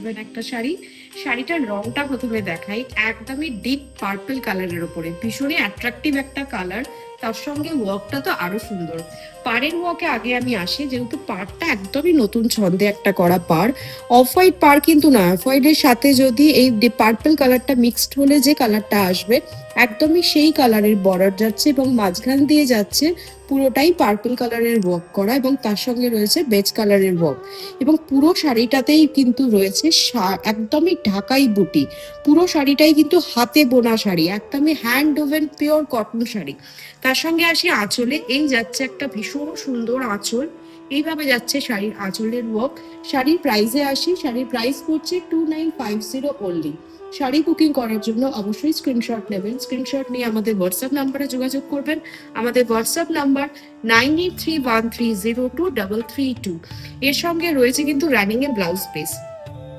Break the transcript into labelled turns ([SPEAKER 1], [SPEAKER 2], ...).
[SPEAKER 1] দেখবেন একটা শাড়ি। শাড়িটার রংটা প্রথমে দেখাই, একদমই ডিপ পার্পল কালারের ওপরে ভীষণই অ্যাট্রাকটিভ একটা কালার তার সঙ্গে ওয়ার্কটা তো আরও সুন্দর। পাড়ের ওয়ার্কে আগে আমি আসি, যেহেতু পাড়টা একদমই নতুন ছন্দে একটা করা পাড়। অফ হোয়াইট পাড় কিন্তু না অফ হোয়াইটের সাথে যদি এই পার্পল কালারটা মিক্সড হলে যে কালারটা আসবে, একদমই সেই কালারের বর্ডার যাচ্ছে এবং মাঝখান দিয়ে যাচ্ছে পুরোটাই পার্পল কালারের ওয়ার্ক করা এবং তার সঙ্গে রয়েছে বেজ কালারের ওয়ার্ক এবং পুরো শাড়িটাতেই কিন্তু রয়েছে একদমই ঢাকাই বুটি। পুরো শাড়িটাই কিন্তু হাতে বোনা শাড়ি, একদমই hand woven pure cotton sari. তার সঙ্গে আসি আঁচলে। এই যাচ্ছে একটা ভীষণ সুন্দর আঁচল। এইভাবে যাচ্ছে শাড়ির আঁচলের ওয়ার্ক শাড়ির প্রাইসে আসি। শাড়ির প্রাইস পড়ছে two nine five zero only sari booking করার জন্য অবশ্যই স্ক্রিনশট নেবেন। স্ক্রিনশট নিয়ে আমাদের হোয়াটসঅ্যাপ নাম্বারে যোগাযোগ করবেন। আমাদের WhatsApp number nine eight three one three zero two double three two এর সঙ্গে রয়েছে কিন্তু রানিং এ ব্লাউজ পিস